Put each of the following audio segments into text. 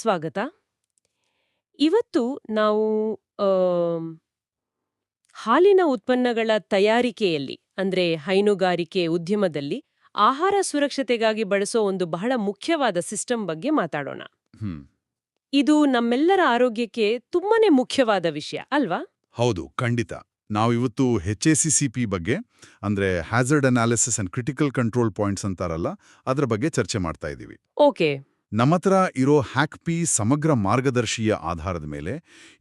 ಸ್ವಾಗತ. ಇವತ್ತು ನಾವು ಹಾಲಿನ ಉತ್ಪನ್ನಗಳ ತಯಾರಿಕೆಯಲ್ಲಿ ಅಂದ್ರೆ ಹೈನುಗಾರಿಕೆ ಉದ್ಯಮದಲ್ಲಿ ಆಹಾರ ಸುರಕ್ಷತೆಗಾಗಿ ಬಳಸೋ ಒಂದು ಬಹಳ ಮುಖ್ಯವಾದ ಸಿಸ್ಟಮ್ ಬಗ್ಗೆ ಮಾತಾಡೋಣ. ಇದು ನಮ್ಮೆಲ್ಲರ ಆರೋಗ್ಯಕ್ಕೆ ತುಂಬಾನೇ ಮುಖ್ಯವಾದ ವಿಷಯ ಅಲ್ವಾ? ಹೌದು ಖಂಡಿತ. ನಾವಿವತ್ತು H A C C P ಬಗ್ಗೆ ಅಂದ್ರೆ hazard analysis and critical control points ಅಂತಾರಲ್ಲ ಅದರ ಬಗ್ಗೆ ಚರ್ಚೆ ಮಾಡ್ತಾ ಇದ್ದೀವಿ. ಓಕೆ. ನಮ್ಮತ್ರ ಇರೋ ಹ್ಯಾಕ್ಪಿ ಸಮಗ್ರ ಮಾರ್ಗದರ್ಶಿಯ ಆಧಾರದ ಮೇಲೆ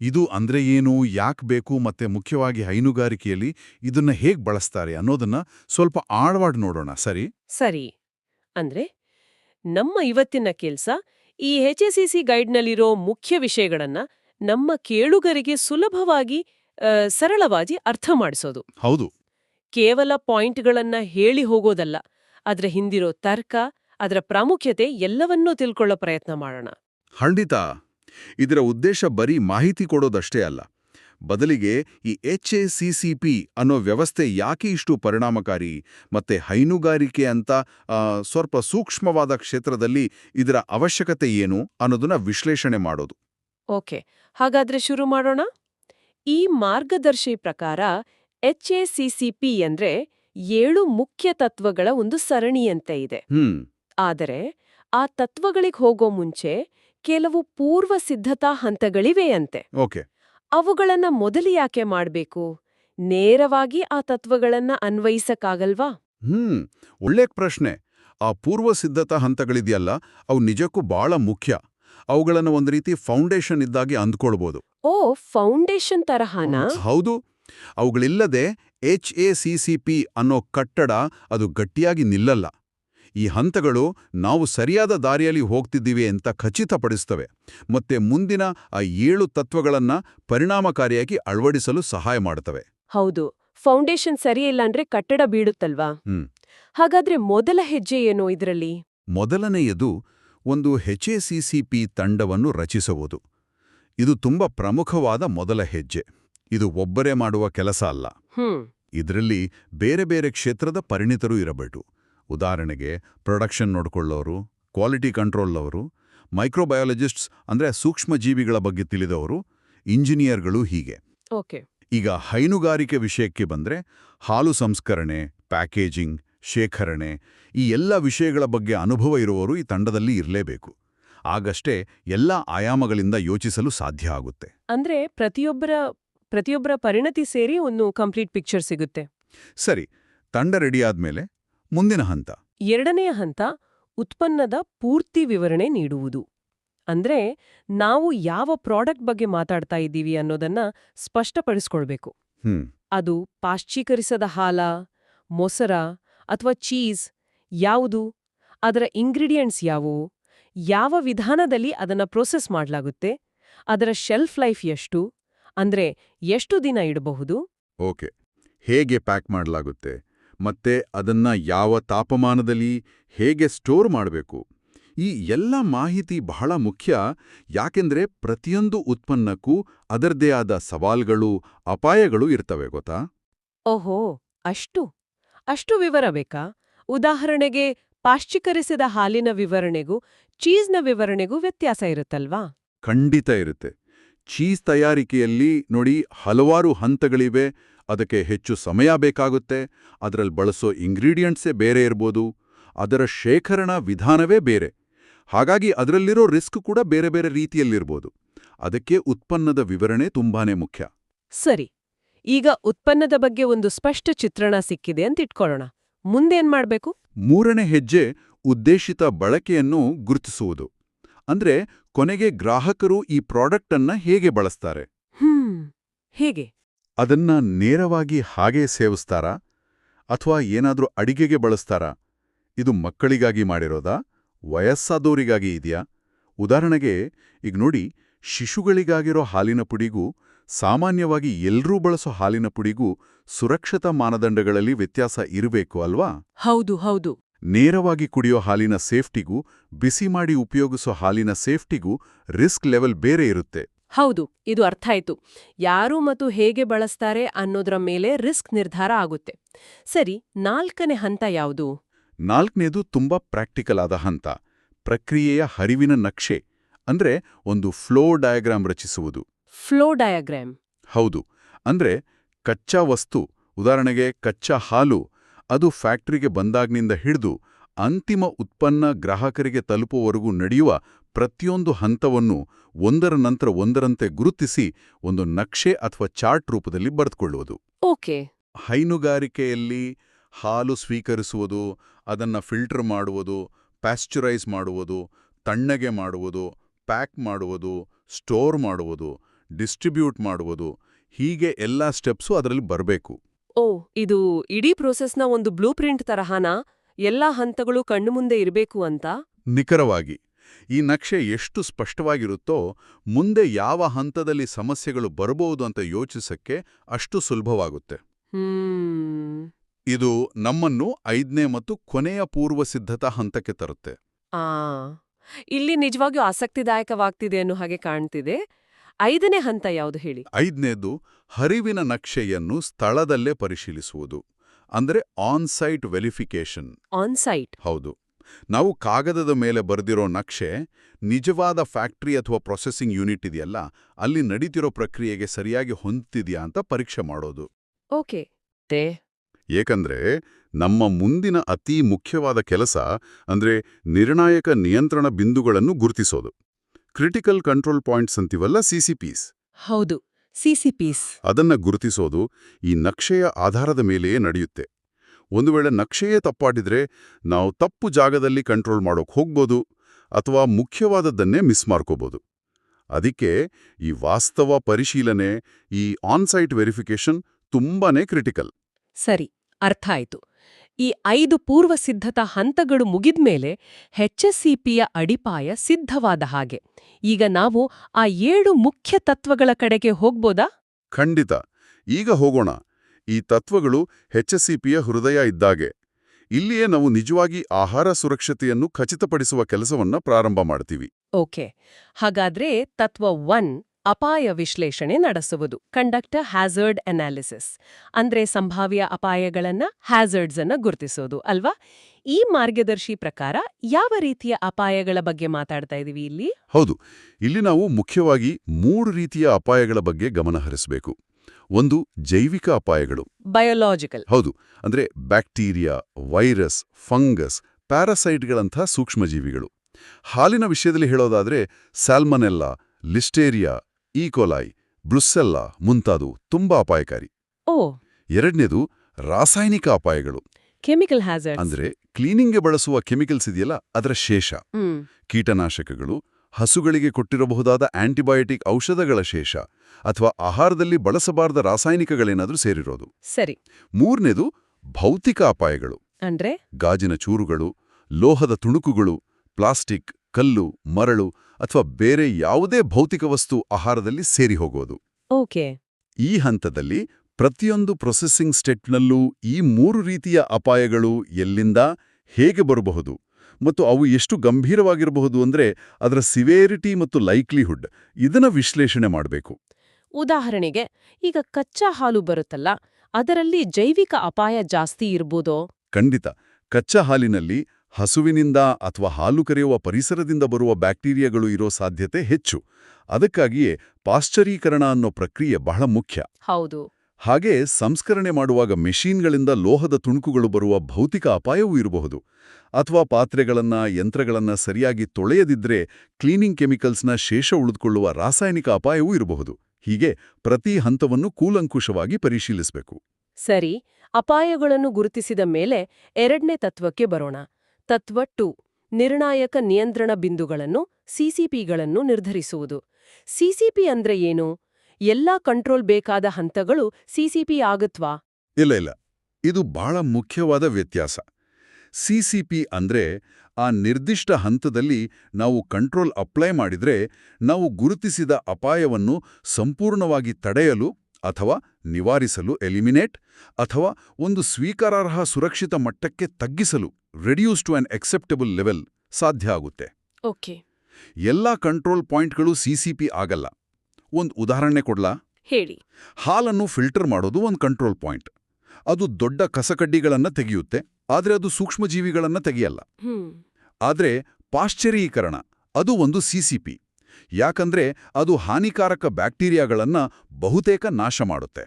ಇದು ಅಂದ್ರೆ ಏನು ಯಾಕ್ ಬೇಕು ಮತ್ತೆ ಮುಖ್ಯವಾಗಿ ಹೈನುಗಾರಿಕೆಯಲ್ಲಿ ಇದನ್ನ ಹೇಗ್ ಬಳಸ್ತಾರೆ ಅನ್ನೋದನ್ನ ಸ್ವಲ್ಪ ಆಳವಾಡ್ ನೋಡೋಣ. ಸರಿ? ಸರಿ. ಅಂದ್ರೆ ನಮ್ಮ ಇವತ್ತಿನ ಕೆಲ್ಸ ಈ ಎಚ್ ಎಸ್ ಸಿ ಗೈಡ್ನಲ್ಲಿರೋ ಮುಖ್ಯ ವಿಷಯಗಳನ್ನ ನಮ್ಮ ಕೇಳುಗರಿಗೆ ಸುಲಭವಾಗಿ ಸರಳವಾಗಿ ಅರ್ಥ ಮಾಡಿಸೋದು. ಹೌದು. ಕೇವಲ ಪಾಯಿಂಟ್ಗಳನ್ನ ಹೇಳಿ ಹೋಗೋದಲ್ಲ ಅದ್ರ ಹಿಂದಿರೋ ತರ್ಕ ಅದರ ಪ್ರಾಮುಖ್ಯತೆ ಎಲ್ಲವನ್ನೂ ತಿಳ್ಕೊಳ್ಳೋ ಪ್ರಯತ್ನ ಮಾಡೋಣ. ಖಂಡಿತ. ಇದರ ಉದ್ದೇಶ ಬರೀ ಮಾಹಿತಿ ಕೊಡೋದಷ್ಟೇ ಅಲ್ಲ. ಬದಲಿಗೆ ಈ H A C C P ಅನ್ನೋ ವ್ಯವಸ್ಥೆ ಯಾಕೆ ಇಷ್ಟು ಪರಿಣಾಮಕಾರಿ ಮತ್ತೆ ಹೈನುಗಾರಿಕೆ ಅಂತ ಸ್ವಲ್ಪ ಸೂಕ್ಷ್ಮವಾದ ಕ್ಷೇತ್ರದಲ್ಲಿ ಇದರ ಅವಶ್ಯಕತೆ ಏನು ಅನ್ನೋದನ್ನ ವಿಶ್ಲೇಷಣೆ ಮಾಡೋದು. ಓಕೆ. ಹಾಗಾದ್ರೆ ಶುರು ಮಾಡೋಣ. ಈ ಮಾರ್ಗದರ್ಶಿ ಪ್ರಕಾರ H A C C P ಅಂದ್ರೆ ಏಳು ಮುಖ್ಯ ತತ್ವಗಳ ಒಂದು ಸರಣಿಯಂತೆ ಇದೆ. ಹ್ಮ್. ಆದರೆ ಆ ತತ್ವಗಳಿಗೆ ಹೋಗೋ ಮುಂಚೆ ಕೆಲವು ಪೂರ್ವ ಸಿದ್ಧತಾ ಹಂತಗಳಿವೆಯಂತೆ. ಓಕೆ. ಅವುಗಳನ್ನ ಮೊದಲು ಯಾಕೆ ಮಾಡ್ಬೇಕು? ನೇರವಾಗಿ ಆ ತತ್ವಗಳನ್ನ ಅನ್ವಯಿಸಕ್ಕಾಗಲ್ವಾ? ಹ್ಮ್ ಒಳ್ಳೆ ಪ್ರಶ್ನೆ. ಆ ಪೂರ್ವ ಸಿದ್ಧತಾ ಹಂತಗಳಿದೆಯಲ್ಲ ಅವು ನಿಜಕ್ಕೂ ಬಹಳ ಮುಖ್ಯ. ಅವುಗಳನ್ನು ಒಂದು ರೀತಿ ಫೌಂಡೇಶನ್ ಇದ್ದಾಗಿ ಅಂದ್ಕೊಳ್ಬೋದು. ಓ ಫೌಂಡೇಶನ್ ತರಹನಾ? ಹೌದು. ಅವುಗಳಿಲ್ಲದೆ H A C C P ಅನ್ನೋ ಕಟ್ಟಡ ಅದು ಗಟ್ಟಿಯಾಗಿ ನಿಲ್ಲಲ್ಲ. ಈ ಹಂತಗಳು ನಾವು ಸರಿಯಾದ ದಾರಿಯಲ್ಲಿ ಹೋಗ್ತಿದ್ದೀವಿ ಅಂತ ಖಚಿತಪಡಿಸ್ತವೆ. ಮತ್ತೆ ಮುಂದಿನ ಆ ಏಳು ತತ್ವಗಳನ್ನು ಪರಿಣಾಮಕಾರಿಯಾಗಿ ಅಳವಡಿಸಲು ಸಹಾಯ ಮಾಡುತ್ತವೆ ಹೌದು. ಫೌಂಡೇಶನ್ ಸರಿಯಿಲ್ಲ ಅಂದ್ರೆ ಕಟ್ಟಡ ಬೀಳುತ್ತಲ್ವಾ? ಹ್ಮ್. ಹಾಗಾದ್ರೆ ಮೊದಲ ಹೆಜ್ಜೆ ಏನು ಇದರಲ್ಲಿ? ಮೊದಲನೆಯದು ಒಂದು ಹೆಚ್ ಎ ತಂಡವನ್ನು ರಚಿಸುವುದು ಇದು ತುಂಬಾ ಪ್ರಮುಖವಾದ ಮೊದಲ ಹೆಜ್ಜೆ. ಇದು ಒಬ್ಬರೇ ಮಾಡುವ ಕೆಲಸ ಅಲ್ಲ. ಇದರಲ್ಲಿ ಬೇರೆ ಬೇರೆ ಕ್ಷೇತ್ರದ ಪರಿಣಿತರು ಇರಬೇಕು. ಉದಾಹರಣೆಗೆ ಪ್ರೊಡಕ್ಷನ್ ನೋಡ್ಕೊಳ್ಳೋರು ಕ್ವಾಲಿಟಿ ಕಂಟ್ರೋಲ್ನವರು ಮೈಕ್ರೋಬಯಾಲಜಿಸ್ಟ್ಸ್ ಅಂದರೆ ಸೂಕ್ಷ್ಮಜೀವಿಗಳ ಬಗ್ಗೆ ತಿಳಿದವರು ಇಂಜಿನಿಯರ್ಗಳು ಹೀಗೆ. ಓಕೆ. ಈಗ ಹೈನುಗಾರಿಕೆ ವಿಷಯಕ್ಕೆ ಬಂದ್ರೆ ಹಾಲು ಸಂಸ್ಕರಣೆ ಪ್ಯಾಕೇಜಿಂಗ್ ಶೇಖರಣೆ ಈ ಎಲ್ಲ ವಿಷಯಗಳ ಬಗ್ಗೆ ಅನುಭವ ಇರುವವರು ಈ ತಂಡದಲ್ಲಿ ಇರಲೇಬೇಕು. ಆಗಷ್ಟೇ ಎಲ್ಲ ಆಯಾಮಗಳಿಂದ ಯೋಚಿಸಲು ಸಾಧ್ಯ ಆಗುತ್ತೆ. ಅಂದ್ರೆ ಪ್ರತಿಯೊಬ್ಬರ ಪ್ರತಿಯೊಬ್ಬರ ಪರಿಣತಿ ಸೇರಿ ಒಂದು ಕಂಪ್ಲೀಟ್ ಪಿಕ್ಚರ್ ಸಿಗುತ್ತೆ. ಸರಿ ತಂಡ ರೆಡಿಯಾದ್ಮೇಲೆ ಮುಂದಿನ ಹಂತ. ಎರಡನೆಯ ಹಂತ ಉತ್ಪನ್ನದ ಪೂರ್ತಿ ವಿವರಣೆ ನೀಡುವುದು. ಅಂದ್ರೆ ನಾವು ಯಾವ ಪ್ರಾಡಕ್ಟ್ ಬಗ್ಗೆ ಮಾತಾಡ್ತಾ ಇದ್ದೀವಿ ಅನ್ನೋದನ್ನ ಸ್ಪಷ್ಟಪಡಿಸ್ಕೊಳ್ಬೇಕು. ಅದು ಪಾಶ್ಚೀಕರಿಸದ ಹಾಲ ಮೊಸರ ಅಥವಾ ಚೀಸ್ ಯಾವುದು? ಅದರ ಇಂಗ್ರೀಡಿಯೆಂಟ್ಸ್ ಯಾವುವು? ಯಾವ ವಿಧಾನದಲ್ಲಿ ಅದನ್ನ ಪ್ರೊಸೆಸ್ ಮಾಡಲಾಗುತ್ತೆ? ಅದರ ಶೆಲ್ಫ್ ಲೈಫ್ ಎಷ್ಟು? ಅಂದ್ರೆ ಎಷ್ಟು ದಿನ ಇಡಬಹುದು? ಓಕೆ. ಹೇಗೆ ಪ್ಯಾಕ್ ಮಾಡಲಾಗುತ್ತೆ? ಮತ್ತೆ ಅದನ್ನ ಯಾವ ತಾಪಮಾನದಲ್ಲಿ ಹೇಗೆ ಸ್ಟೋರ್ ಮಾಡಬೇಕು? ಈ ಎಲ್ಲ ಮಾಹಿತಿ ಬಹಳ ಮುಖ್ಯ ಯಾಕೆಂದ್ರೆ ಪ್ರತಿಯೊಂದು ಉತ್ಪನ್ನಕ್ಕೂ ಅದರದೇ ಆದ ಸವಾಲ್ಗಳು ಅಪಾಯಗಳು ಇರ್ತವೆ ಗೊತ್ತಾ? ಓಹೋ ಅಷ್ಟು. ಅಷ್ಟು ವಿವರ ಬೇಕಾ? ಉದಾಹರಣೆಗೆ ಪಾಶ್ಚೀಕರಿಸಿದ ಹಾಲಿನ ವಿವರಣೆಗೂ ಚೀಸ್ನ ವಿವರಣೆಗೂ ವ್ಯತ್ಯಾಸ ಇರುತ್ತಲ್ವಾ? ಖಂಡಿತ ಇರುತ್ತೆ. ಚೀಸ್ ತಯಾರಿಕೆಯಲ್ಲಿ ನೋಡಿ ಹಲವಾರು ಹಂತಗಳಿವೆ. ಅದಕ್ಕೆ ಹೆಚ್ಚು ಸಮಯ ಬೇಕಾಗುತ್ತೆ ಅದರಲ್ಲಿ ಬಳಸೋ ಇಂಗ್ರೀಡಿಯೆಂಟ್ಸೇ ಬೇರೆ ಇರ್ಬೋದು ಅದರ ಶೇಖರಣಾ ವಿಧಾನವೇ ಬೇರೆ. ಹಾಗಾಗಿ ಅದರಲ್ಲಿರೋ ರಿಸ್ಕ್ ಕೂಡ ಬೇರೆ ಬೇರೆ ರೀತಿಯಲ್ಲಿರ್ಬೋದು. ಅದಕ್ಕೆ ಉತ್ಪನ್ನದ ವಿವರಣೆ ತುಂಬಾನೇ ಮುಖ್ಯ. ಸರಿ ಈಗ ಉತ್ಪನ್ನದ ಬಗ್ಗೆ ಒಂದು ಸ್ಪಷ್ಟ ಚಿತ್ರಣ ಸಿಕ್ಕಿದೆ ಅಂತ ಇಟ್ಕೊಳ್ಳೋಣ ಮುಂದೇನ್ ಮಾಡಬೇಕು? ಮೂರನೇ ಹೆಜ್ಜೆ ಉದ್ದೇಶಿತ ಬಳಕೆಯನ್ನು ಗುರುತಿಸುವುದು. ಅಂದ್ರೆ ಕೊನೆಗೆ ಗ್ರಾಹಕರು ಈ ಪ್ರಾಡಕ್ಟ್ ಅನ್ನ ಹೇಗೆ ಬಳಸ್ತಾರೆ? ಹ್ಮ್ ಹೇಗೆ? ಅದನ್ನ ನೇರವಾಗಿ ಹಾಗೇ ಸೇವಿಸ್ತಾರಾ? ಅಥವಾ ಏನಾದರೂ ಅಡಿಗೆಗೆ ಬಳಸ್ತಾರಾ? ಇದು ಮಕ್ಕಳಿಗಾಗಿ ಮಾಡಿರೋದಾ? ವಯಸ್ಸಾದೋರಿಗಾಗಿ ಇದೆಯಾ? ಉದಾಹರಣೆಗೆ ಈಗ ನೋಡಿ ಶಿಶುಗಳಿಗಾಗಿರೋ ಹಾಲಿನ ಪುಡಿಗೂ ಸಾಮಾನ್ಯವಾಗಿ ಎಲ್ಲರೂ ಬಳಸೋ ಹಾಲಿನ ಪುಡಿಗೂ ಸುರಕ್ಷತಾ ಮಾನದಂಡಗಳಲ್ಲಿ ವ್ಯತ್ಯಾಸ ಇರಬೇಕು ಅಲ್ವಾ? ಹೌದು ಹೌದು. ನೇರವಾಗಿ ಕುಡಿಯೋ ಹಾಲಿನ ಸೇಫ್ಟಿಗೂ ಬಿಸಿ ಮಾಡಿ ಉಪಯೋಗಿಸೋ ಹಾಲಿನ ಸೇಫ್ಟಿಗೂ ರಿಸ್ಕ್ ಲೆವೆಲ್ ಬೇರೆ ಇರುತ್ತೆ. ಹೌದು ಇದು ಅರ್ಥ ಆಯ್ತು. ಯಾರು ಮತ್ತು ಹೇಗೆ ಬಳಸ್ತಾರೆ ಅನ್ನೋದ್ರ ಮೇಲೆ ರಿಸ್ಕ್ ನಿರ್ಧಾರ ಆಗುತ್ತೆ. ಸರಿ ನಾಲ್ಕನೇ ಹಂತ ಯಾವುದು? ನಾಲ್ಕನೇದು ತುಂಬಾ ಪ್ರಾಕ್ಟಿಕಲ್ ಆದ ಹಂತ. ಪ್ರಕ್ರಿಯೆಯ ಹರಿವಿನ ನಕ್ಷೆ ಅಂದ್ರೆ ಒಂದು ಫ್ಲೋ ಡಯಾಗ್ರಾಮ್ ರಚಿಸುವುದು. Flow diagram. ಹೌದು ಅಂದ್ರೆ ಕಚ್ಚಾ ವಸ್ತು ಉದಾಹರಣೆಗೆ ಕಚ್ಚಾ ಹಾಲು ಅದು ಫ್ಯಾಕ್ಟರಿಗೆ ಬಂದಾಗ್ನಿಂದ ಹಿಡಿದು ಅಂತಿಮ ಉತ್ಪನ್ನ ಗ್ರಾಹಕರಿಗೆ ತಲುಪುವವರೆಗೂ ನಡೆಯುವ ಪ್ರತಿಯೊಂದು ಹಂತವನ್ನು ಒಂದರ ನಂತರ ಒಂದರಂತೆ ಗುರುತಿಸಿ ಒಂದು ನಕ್ಷೆ ಅಥವಾ ಚಾರ್ಟ್ ರೂಪದಲ್ಲಿ ಬರೆದುಕೊಳ್ಳುವುದು. ಓಕೆ. ಹೈನುಗಾರಿಕೆಯಲ್ಲಿ ಹಾಲು ಸ್ವೀಕರಿಸುವುದು ಅದನ್ನು ಫಿಲ್ಟರ್ ಮಾಡುವುದು ಪ್ಯಾಶ್ಚುರೈಸ್ ಮಾಡುವುದು ತಣ್ಣಗೆ ಮಾಡುವುದು ಪ್ಯಾಕ್ ಮಾಡುವುದು ಸ್ಟೋರ್ ಮಾಡುವುದು ಡಿಸ್ಟ್ರಿಬ್ಯೂಟ್ ಮಾಡುವುದು ಹೀಗೆ ಎಲ್ಲ ಸ್ಟೆಪ್ಸು ಅದರಲ್ಲಿ ಬರಬೇಕು. ಓ ಇದು ಇಡೀ ಪ್ರೋಸೆಸ್ನ ಒಂದು ಬ್ಲೂ ಪ್ರಿಂಟ್ ತರಹನ? ಎಲ್ಲಾ ಹಂತಗಳು ಕಣ್ಣು ಮುಂದೆ ಇರಬೇಕು ಅಂತ? ನಿಖರವಾಗಿ. ಈ ನಕ್ಷೆ ಎಷ್ಟು ಸ್ಪಷ್ಟವಾಗಿರುತ್ತೋ ಮುಂದೆ ಯಾವ ಹಂತದಲ್ಲಿ ಸಮಸ್ಯೆಗಳು ಬರಬಹುದು ಅಂತ ಯೋಚಿಸಕ್ಕೆ ಅಷ್ಟು ಸುಲಭವಾಗುತ್ತೆ. ಇದು ನಮ್ಮನ್ನು ಐದನೇ ಮತ್ತು ಕೊನೆಯ ಪೂರ್ವ ಸಿದ್ಧತಾ ಹಂತಕ್ಕೆ ತರುತ್ತೆ. ಆ ಇಲ್ಲಿ ನಿಜವಾಗಿಯೂ ಆಸಕ್ತಿದಾಯಕವಾಗ್ತಿದೆ ಅನ್ನೋ ಹಾಗೆ ಕಾಣ್ತಿದೆ. ಐದನೇ ಹಂತ ಯಾವುದು ಹೇಳಿ? ಐದನೇದು ಹರಿವಿನ ನಕ್ಷೆಯನ್ನು ಸ್ಥಳದಲ್ಲೇ ಪರಿಶೀಲಿಸುವುದು. ಅಂದರೆ on site verification on site ಹೌದು. ನಾವು ಕಾಗದದ ಮೇಲೆ ಬರೆದಿರೋ ನಕ್ಷೆ ನಿಜವಾದ ಫ್ಯಾಕ್ಟರಿ ಅಥವಾ ಪ್ರೊಸೆಸಿಂಗ್ ಯೂನಿಟ್ ಇದೆಯಲ್ಲ ಅಲ್ಲಿ ನಡೀತಿರೋ ಪ್ರಕ್ರಿಯೆಗೆ ಸರಿಯಾಗಿ ಹೊಂದ್ತಿದ್ಯಾ ಅಂತ ಪರೀಕ್ಷೆ ಮಾಡೋದು. ಓಕೆ. ತೇ. ಏಕಂದ್ರೆ ನಮ್ಮ ಮುಂದಿನ ಅತಿ ಮುಖ್ಯವಾದ ಕೆಲಸ ಅಂದ್ರೆ ನಿರ್ಣಾಯಕ ನಿಯಂತ್ರಣ ಬಿಂದುಗಳನ್ನು ಗುರುತಿಸೋದು. ಕ್ರಿಟಿಕಲ್ ಕಂಟ್ರೋಲ್ ಪಾಯಿಂಟ್ಸ್ ಅಂತಿವಲ್ಲ ಸಿಸಿಪಿಸ್ ಹೌದು ಸಿಸಿಪೀಸ್ ಅದನ್ನ ಗುರುತಿಸೋದು ಈ ನಕ್ಷೆಯ ಆಧಾರದ ಮೇಲೆಯೇ ನಡೆಯುತ್ತೆ. ಒಂದು ವೇಳೆ ನಕ್ಷೆಯೇ ತಪ್ಪಾಟಿದ್ರೆ ನಾವು ತಪ್ಪು ಜಾಗದಲ್ಲಿ ಕಂಟ್ರೋಲ್ ಮಾಡೋಕ್ ಹೋಗ್ಬೋದು ಅಥವಾ ಮುಖ್ಯವಾದದ್ದನ್ನೇ ಮಿಸ್ ಮಾಡ್ಕೋಬೋದು. ಅದಕ್ಕೆ ಈ ವಾಸ್ತವ ಪರಿಶೀಲನೆ ಈ ಆನ್ಸೈಟ್ ವೆರಿಫಿಕೇಶನ್ ತುಂಬಾನೇ ಕ್ರಿಟಿಕಲ್. ಸರಿ ಅರ್ಥ ಆಯ್ತು. ಈ ಐದು ಪೂರ್ವ ಸಿದ್ಧತಾ ಹಂತಗಳು ಮುಗಿದ್ಮೇಲೆ ಹೆಚ್ಎಸ್ಸಿಪಿಯ ಅಡಿಪಾಯ ಸಿದ್ಧವಾದ ಹಾಗೆ. ಈಗ ನಾವು ಆ ಏಳು ಮುಖ್ಯ ತತ್ವಗಳ ಕಡೆಗೆ ಹೋಗ್ಬೋದಾ? ಖಂಡಿತ. ಈಗ ಹೋಗೋಣ. ಈ ತತ್ವಗಳು ಹೆಚ್ಎಸ್ಸಿಪಿಯ ಹೃದಯ ಇದ್ದಾಗೆ. ಇಲ್ಲಿಯೇ ನಾವು ನಿಜವಾಗಿ ಆಹಾರ ಸುರಕ್ಷತೆಯನ್ನು ಖಚಿತಪಡಿಸುವ ಕೆಲಸವನ್ನ ಪ್ರಾರಂಭ ಮಾಡ್ತೀವಿ. ಓಕೆ. ಹಾಗಾದ್ರೆ ತತ್ವ ಒನ್ ಅಪಾಯ ವಿಶ್ಲೇಷಣೆ ನಡೆಸುವುದು. Conduct hazard analysis. ಅಂದ್ರೆ ಸಂಭಾವ್ಯ ಅಪಾಯಗಳನ್ನ ಹ್ಯಾಸರ್ಡ್ಸ್ ಅನ್ನ ಗುರುತಿಸೋದು ಅಲ್ವಾ? ಈ ಮಾರ್ಗದರ್ಶಿ ಪ್ರಕಾರ ಯಾವ ರೀತಿಯ ಅಪಾಯಗಳ ಬಗ್ಗೆ ಮಾತಾಡ್ತಾ ಇದೀವಿ ಇಲ್ಲಿ? ಹೌದು. ಇಲ್ಲಿ ನಾವು ಮುಖ್ಯವಾಗಿ ಮೂರು ರೀತಿಯ ಅಪಾಯಗಳ ಬಗ್ಗೆ ಗಮನ ಹರಿಸಬೇಕು. ಒಂದು ಜೈವಿಕ ಅಪಾಯಗಳು. ಬಯೋಲಾಜಿಕಲ್ ಹೌದು ಅಂದ್ರೆ ಬ್ಯಾಕ್ಟೀರಿಯಾ ವೈರಸ್ ಫಂಗಸ್ ಪ್ಯಾರಾಸೈಟ್ಗಳಂಥ ಸೂಕ್ಷ್ಮಜೀವಿಗಳು. ಹಾಲಿನ ವಿಷಯದಲ್ಲಿ ಹೇಳೋದಾದ್ರೆ ಸ್ಯಾಲ್ಮನೆಲ್ಲಾ ಲಿಸ್ಟೇರಿಯಾ ಈಕೋಲಾಯ್ ಬ್ರುಸ್ಸೆಲ್ಲಾ ಮುಂತಾದವು ತುಂಬಾ ಅಪಾಯಕಾರಿ. ಓ. ಎರಡನೇದು ರಾಸಾಯನಿಕ ಅಪಾಯಗಳು. ಕೆಮಿಕಲ್ ಹ್ಯಾಸರ್ಡ್ ಅಂದ್ರೆ ಕ್ಲೀನಿಂಗ್ಗೆ ಬಳಸುವ ಕೆಮಿಕಲ್ಸ್ ಇದೆಯಲ್ಲ ಅದರ ಶೇಷ. ಕೀಟನಾಶಕಗಳು ಹಸುಗಳಿಗೆ ಕೊಟ್ಟಿರಬಹುದಾದ ಆಂಟಿಬಯೋಟಿಕ್ ಔಷಧಗಳ ಶೇಷ ಅಥವಾ ಆಹಾರದಲ್ಲಿ ಬಳಸಬಾರದ ರಾಸಾಯನಿಕಗಳೇನಾದರೂ ಸೇರಿರೋದು. ಸರಿ. ಮೂರನೇದು ಭೌತಿಕ ಅಪಾಯಗಳು. ಅಂದ್ರೆ? ಗಾಜಿನ ಚೂರುಗಳು ಲೋಹದ ತುಣುಕುಗಳು ಪ್ಲಾಸ್ಟಿಕ್ ಕಲ್ಲು ಮರಳು ಅಥವಾ ಬೇರೆ ಯಾವುದೇ ಭೌತಿಕ ವಸ್ತು ಆಹಾರದಲ್ಲಿ ಸೇರಿ ಹೋಗೋದು. ಓಕೆ. ಈ ಹಂತದಲ್ಲಿ ಪ್ರತಿಯೊಂದು ಪ್ರೊಸೆಸಿಂಗ್ ಸ್ಟೆಟ್ನಲ್ಲೂ ಈ ಮೂರು ರೀತಿಯ ಅಪಾಯಗಳು ಎಲ್ಲಿಂದ ಹೇಗೆ ಬರಬಹುದು? ಮತ್ತು ಅವು ಎಷ್ಟು ಗಂಭೀರವಾಗಿರಬಹುದು ಅಂದ್ರೆ ಅದರ ಸಿವೇರಿಟಿ ಮತ್ತು ಲೈಕ್ಲಿಹುಡ್ ಇದನ್ನು ವಿಶ್ಲೇಷಣೆ ಮಾಡಬೇಕು. ಉದಾಹರಣೆಗೆ ಈಗ ಕಚ್ಚಾ ಹಾಲು ಬರುತ್ತಲ್ಲ ಅದರಲ್ಲಿ ಜೈವಿಕ ಅಪಾಯ ಜಾಸ್ತಿ ಇರ್ಬೋದೋ? ಖಂಡಿತ. ಕಚ್ಚಾ ಹಾಲಿನಲ್ಲಿ ಹಸುವಿನಿಂದ ಅಥವಾ ಹಾಲು ಕರೆಯುವ ಪರಿಸರದಿಂದ ಬರುವ ಬ್ಯಾಕ್ಟೀರಿಯಾಗಳು ಇರೋ ಸಾಧ್ಯತೆ ಹೆಚ್ಚು. ಅದಕ್ಕಾಗಿಯೇ ಪಾಶ್ಚರೀಕರಣ ಅನ್ನೋ ಪ್ರಕ್ರಿಯೆ ಬಹಳ ಮುಖ್ಯ. ಹೌದು. ಹಾಗೆ ಸಂಸ್ಕರಣೆ ಮಾಡುವಾಗ ಮೆಷೀನ್ಗಳಿಂದ ಲೋಹದ ತುಣುಕುಗಳು ಬರುವ ಭೌತಿಕ ಅಪಾಯವೂ ಇರಬಹುದು. ಅಥವಾ ಪಾತ್ರೆಗಳನ್ನ, ಯಂತ್ರಗಳನ್ನ ಸರಿಯಾಗಿ ತೊಳೆಯದಿದ್ರೆ ಕ್ಲೀನಿಂಗ್ ಕೆಮಿಕಲ್ಸ್ನ ಶೇಷ ಉಳಿದುಕೊಳ್ಳುವ ರಾಸಾಯನಿಕ ಅಪಾಯವೂ ಇರಬಹುದು. ಹೀಗೆ ಪ್ರತಿ ಹಂತವನ್ನು ಕೂಲಂಕುಷವಾಗಿ ಪರಿಶೀಲಿಸಬೇಕು. ಸರಿ, ಅಪಾಯಗಳನ್ನು ಗುರುತಿಸಿದ ಮೇಲೆ ಎರಡನೇ ತತ್ವಕ್ಕೆ ಬರೋಣ. ತತ್ವ ಟು, ನಿರ್ಣಾಯಕ ನಿಯಂತ್ರಣ ಬಿಂದುಗಳನ್ನು ಸಿಸಿಪಿಗಳನ್ನು ನಿರ್ಧರಿಸುವುದು. ಸಿಸಿಪಿ ಅಂದ್ರೆ ಏನು? ಎಲ್ಲಾ ಕಂಟ್ರೋಲ್ ಬೇಕಾದ ಹಂತಗಳು ಸಿಸಿಪಿ ಆಗತ್ವಾ? ಇಲ್ಲ ಇಲ್ಲ. ಇದು ಬಹಳ ಮುಖ್ಯವಾದ ವ್ಯತ್ಯಾಸ. ಸಿಸಿಪಿ ಅಂದ್ರೆ ಆ ನಿರ್ದಿಷ್ಟ ಹಂತದಲ್ಲಿ ನಾವು ಕಂಟ್ರೋಲ್ ಅಪ್ಲೈ ಮಾಡಿದ್ರೆ ನಾವು ಗುರುತಿಸಿದ ಅಪಾಯವನ್ನು ಸಂಪೂರ್ಣವಾಗಿ ತಡೆಯಲು ಅಥವಾ ನಿವಾರಿಸಲು ಎಲಿಮಿನೇಟ್ ಅಥವಾ ಒಂದು ಸ್ವೀಕಾರಾರ್ಹ ಸುರಕ್ಷಿತ ಮಟ್ಟಕ್ಕೆ ತಗ್ಗಿಸಲು reduce to an acceptable level ಸಾಧ್ಯ ಆಗುತ್ತೆ. ಓಕೆ. ಎಲ್ಲಾ ಕಂಟ್ರೋಲ್ ಪಾಯಿಂಟ್ಗಳು ಸಿಸಿಪಿ ಆಗಲ್ಲ. ಒಂದು ಉದಾಹರಣೆ ಕೊಡ್ಲಾ? ಹೇಳಿ. ಹಾಲನ್ನು ಫಿಲ್ಟರ್ ಮಾಡೋದು ಒಂದು ಕಂಟ್ರೋಲ್ ಪಾಯಿಂಟ್. ಅದು ದೊಡ್ಡ ಕಸಕಡ್ಡಿಗಳನ್ನು ತೆಗೆಯುತ್ತೆ ಆದರೆ ಅದು ಸೂಕ್ಷ್ಮಜೀವಿಗಳನ್ನು ತೆಗೆಯಲ್ಲ. ಆದರೆ ಪಾಶ್ಚರೀಕರಣ ಅದು ಒಂದು ಸಿಸಿಪಿ ಯಾಕಂದ್ರೆ ಅದು ಹಾನಿಕಾರಕ ಬ್ಯಾಕ್ಟೀರಿಯಾಗಳನ್ನು ಬಹುತೇಕ ನಾಶ ಮಾಡುತ್ತೆ.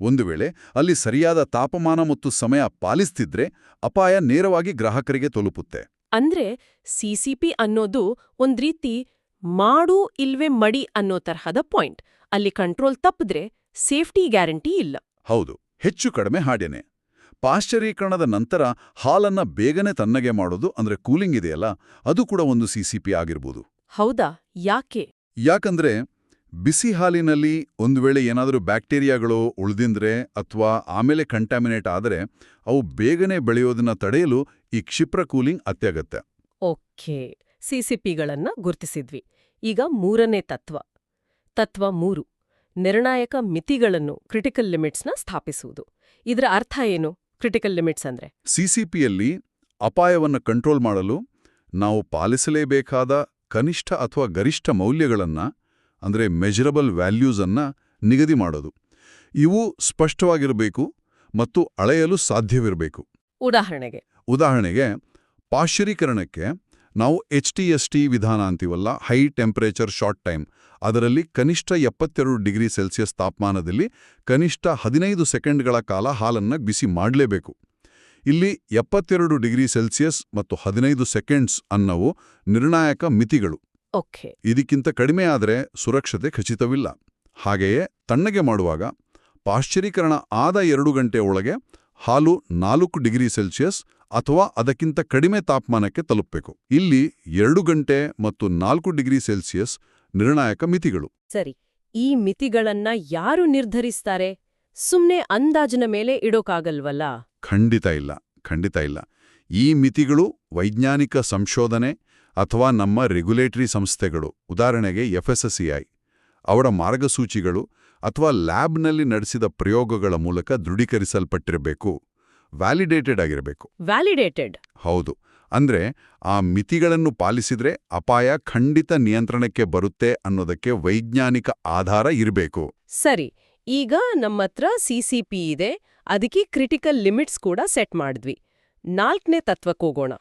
ಒಂದು ವೇಳೆ ಅಲ್ಲಿ ಸರಿಯಾದ ತಾಪಮಾನ ಮತ್ತು ಸಮಯ ಪಾಲಿಸ್ತಿದ್ರೆ ಅಪಾಯ ನೇರವಾಗಿ ಗ್ರಾಹಕರಿಗೆ ತಲುಪುತ್ತೆ. ಅಂದ್ರೆ ಸಿಸಿಪಿ ಅನ್ನೋದು ಒಂದ್ ರೀತಿ ಮಾಡು ಇಲ್ವೇ ಮಡಿ ಅನ್ನೋ ತರಹದ ಪಾಯಿಂಟ್. ಅಲ್ಲಿ ಕಂಟ್ರೋಲ್ ತಪ್ಪಿದ್ರೆ ಸೇಫ್ಟಿ ಗ್ಯಾರಂಟಿ ಇಲ್ಲ. ಹೌದು ಹೆಚ್ಚು ಕಡಿಮೆ ಹಾಡೇನೆ. ಪಾಶ್ಚರೀಕರಣದ ನಂತರ ಹಾಲನ್ನ ಬೇಗನೆ ತನ್ನಗೆ ಮಾಡೋದು ಅಂದ್ರೆ ಕೂಲಿಂಗ್ ಇದೆಯಲ್ಲ ಅದು ಕೂಡ ಒಂದು ಸಿಸಿಪಿ ಆಗಿರ್ಬೋದು. ಹೌದಾ? ಯಾಕೆ? ಯಾಕಂದ್ರೆ ಬಿಸಿ ಹಾಲಿನಲ್ಲಿ ಒಂದು ವೇಳೆ ಏನಾದರೂ ಬ್ಯಾಕ್ಟೀರಿಯಾಗಳು ಉಳಿದಿಂದ್ರೆ ಅಥವಾ ಆಮೇಲೆ ಕಂಟ್ಯಾಮಿನೇಟ್ ಆದರೆ ಅವು ಬೇಗನೆ ಬೆಳೆಯೋದನ್ನ ತಡೆಯಲು ಈ ಕ್ಷಿಪ್ರ ಕೂಲಿಂಗ್ ಅತ್ಯಗತ್ಯ. ಓಕೆ. ಸಿಸಿಪಿಗಳನ್ನ ಗುರುತಿಸಿದ್ವಿ. ಈಗ ಮೂರನೇ ತತ್ವ. ತತ್ವ ಮೂರು ನಿರ್ಣಾಯಕ ಮಿತಿಗಳನ್ನು ಕ್ರಿಟಿಕಲ್ ಲಿಮಿಟ್ಸ್ನ ಸ್ಥಾಪಿಸುವುದು. ಇದರ ಅರ್ಥ ಏನು ಕ್ರಿಟಿಕಲ್ ಲಿಮಿಟ್ಸ್ ಅಂದ್ರೆ? ಸಿಸಿಪಿಯಲ್ಲಿ ಅಪಾಯವನ್ನು ಕಂಟ್ರೋಲ್ ಮಾಡಲು ನಾವು ಪಾಲಿಸಲೇಬೇಕಾದ ಕನಿಷ್ಠ ಅಥವಾ ಗರಿಷ್ಠ ಮೌಲ್ಯಗಳನ್ನು ಅಂದರೆ ಮೆಜರಬಲ್ ವ್ಯಾಲ್ಯೂಸ್ ಅನ್ನ ನಿಗದಿ ಮಾಡೋದು. ಇವು ಸ್ಪಷ್ಟವಾಗಿರಬೇಕು ಮತ್ತು ಅಳೆಯಲು ಸಾಧ್ಯವಿರಬೇಕು. ಉದಾಹರಣೆಗೆ. ಉದಾಹರಣೆಗೆ ಪಾಶ್ಚರೀಕರಣಕ್ಕೆ ನಾವು ಎಚ್ ಟಿ ಎಸ್ ಟಿ ವಿಧಾನ ಅಂತೀವಲ್ಲ ಹೈ ಟೆಂಪರೇಚರ್ ಶಾರ್ಟ್ ಟೈಮ್ ಅದರಲ್ಲಿ ಕನಿಷ್ಠ ಎಪ್ಪತ್ತೆರಡು ಡಿಗ್ರಿ ಸೆಲ್ಸಿಯಸ್ ತಾಪಮಾನದಲ್ಲಿ ಕನಿಷ್ಠ ಹದಿನೈದು ಸೆಕೆಂಡ್ಗಳ ಕಾಲ ಹಾಲನ್ನು ಬಿಸಿ ಮಾಡಲೇಬೇಕು. ಇಲ್ಲಿ ಎಪ್ಪತ್ತೆರಡು ಡಿಗ್ರಿ ಸೆಲ್ಸಿಯಸ್ ಮತ್ತು ಹದಿನೈದು ಸೆಕೆಂಡ್ಸ್ ಅನ್ನವು ನಿರ್ಣಾಯಕ ಮಿತಿಗಳು. ಓಕೆ. ಇದಕ್ಕಿಂತ ಕಡಿಮೆ ಆದರೆ ಸುರಕ್ಷತೆ ಖಚಿತವಿಲ್ಲ. ಹಾಗೆಯೇ ತಣ್ಣಗೆ ಮಾಡುವಾಗ ಪಾಶ್ಚರೀಕರಣ ಆದ ಎರಡು ಗಂಟೆ ಒಳಗೆ ಹಾಲು ನಾಲ್ಕು ಡಿಗ್ರಿ ಸೆಲ್ಸಿಯಸ್ ಅಥವಾ ಅದಕ್ಕಿಂತ ಕಡಿಮೆ ತಾಪಮಾನಕ್ಕೆ ತಲುಪಬೇಕು. ಇಲ್ಲಿ ಎರಡು ಗಂಟೆ ಮತ್ತು ನಾಲ್ಕು ಡಿಗ್ರಿ ಸೆಲ್ಸಿಯಸ್ ನಿರ್ಣಾಯಕ ಮಿತಿಗಳು. ಸರಿ ಈ ಮಿತಿಗಳನ್ನ ಯಾರು ನಿರ್ಧರಿಸ್ತಾರೆ? ಸುಮ್ನೆ ಅಂದಾಜಿನ ಮೇಲೆ ಇಡೋಕಾಗಲ್ವಲ್ಲ? ಖಂಡಿತ ಇಲ್ಲ ಖಂಡಿತ ಇಲ್ಲ. ಈ ಮಿತಿಗಳು ವೈಜ್ಞಾನಿಕ ಸಂಶೋಧನೆ ಅಥವಾ ನಮ್ಮ ರೆಗ್ಯುಲೇಟರಿ ಸಂಸ್ಥೆಗಳು ಉದಾಹರಣೆಗೆ ಎಫ್ಎಸ್ಎಸ್ಸಿಐ ಅವರ ಮಾರ್ಗಸೂಚಿಗಳು ಅಥವಾ ಲ್ಯಾಬ್ನಲ್ಲಿ ನಡೆಸಿದ ಪ್ರಯೋಗಗಳ ಮೂಲಕ ದೃಢೀಕರಿಸಲ್ಪಟ್ಟಿರಬೇಕು. ವ್ಯಾಲಿಡೇಟೆಡ್ ಆಗಿರಬೇಕು. ವ್ಯಾಲಿಡೇಟೆಡ್ ಹೌದು. ಅಂದ್ರೆ ಆ ಮಿತಿಗಳನ್ನು ಪಾಲಿಸಿದ್ರೆ ಅಪಾಯ ಖಂಡಿತ ನಿಯಂತ್ರಣಕ್ಕೆ ಬರುತ್ತೆ ಅನ್ನೋದಕ್ಕೆ ವೈಜ್ಞಾನಿಕ ಆಧಾರ ಇರಬೇಕು. ಸರಿ ಈಗ ನಮ್ಮತ್ರ ಸಿಸಿಪಿ ಇದೆ ಅದಕ್ಕೆ ಕ್ರಿಟಿಕಲ್ ಲಿಮಿಟ್ಸ್ ಕೂಡ ಸೆಟ್ ಮಾಡಿದ್ವಿ. ನಾಲ್ಕನೇ ತತ್ವಕ್ಕೋಗೋಣ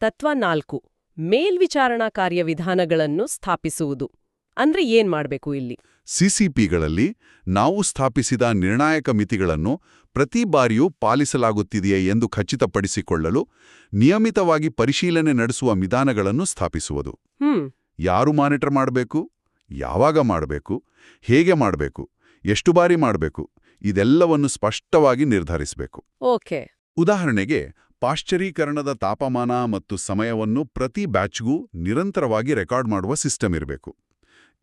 ತತ್ವ ನಾಲ್ಕು ಮೇಲ್ವಿಚಾರಣಾ ಕಾರ್ಯವಿಧಾನಗಳನ್ನು ಸ್ಥಾಪಿಸುವುದು. ಅಂದ್ರೆ ಏನ್ ಮಾಡಬೇಕು ಇಲ್ಲಿ? ಸಿಸಿಪಿಗಳಲ್ಲಿ ನಾವು ಸ್ಥಾಪಿಸಿದ ನಿರ್ಣಾಯಕ ಮಿತಿಗಳನ್ನು ಪ್ರತಿ ಬಾರಿಯೂ ಪಾಲಿಸಲಾಗುತ್ತಿದೆಯೇ ಎಂದು ಖಚಿತಪಡಿಸಿಕೊಳ್ಳಲು ನಿಯಮಿತವಾಗಿ ಪರಿಶೀಲನೆ ನಡೆಸುವ ವಿಧಾನಗಳನ್ನು ಸ್ಥಾಪಿಸುವುದು. ಯಾರು ಮಾನಿಟರ್ ಮಾಡಬೇಕು? ಯಾವಾಗ ಮಾಡಬೇಕು? ಹೇಗೆ ಮಾಡಬೇಕು? ಎಷ್ಟು ಬಾರಿ ಮಾಡಬೇಕು? ಇದೆಲ್ಲವನ್ನು ಸ್ಪಷ್ಟವಾಗಿ ನಿರ್ಧರಿಸಬೇಕು. ಓಕೆ. ಉದಾಹರಣೆಗೆ ಪಾಶ್ಚರೀಕರಣದ ತಾಪಮಾನ ಮತ್ತು ಸಮಯವನ್ನು ಪ್ರತಿ ಬ್ಯಾಚ್ಗೂ ನಿರಂತರವಾಗಿ ರೆಕಾರ್ಡ್ ಮಾಡುವ ಸಿಸ್ಟಮ್ ಇರಬೇಕು.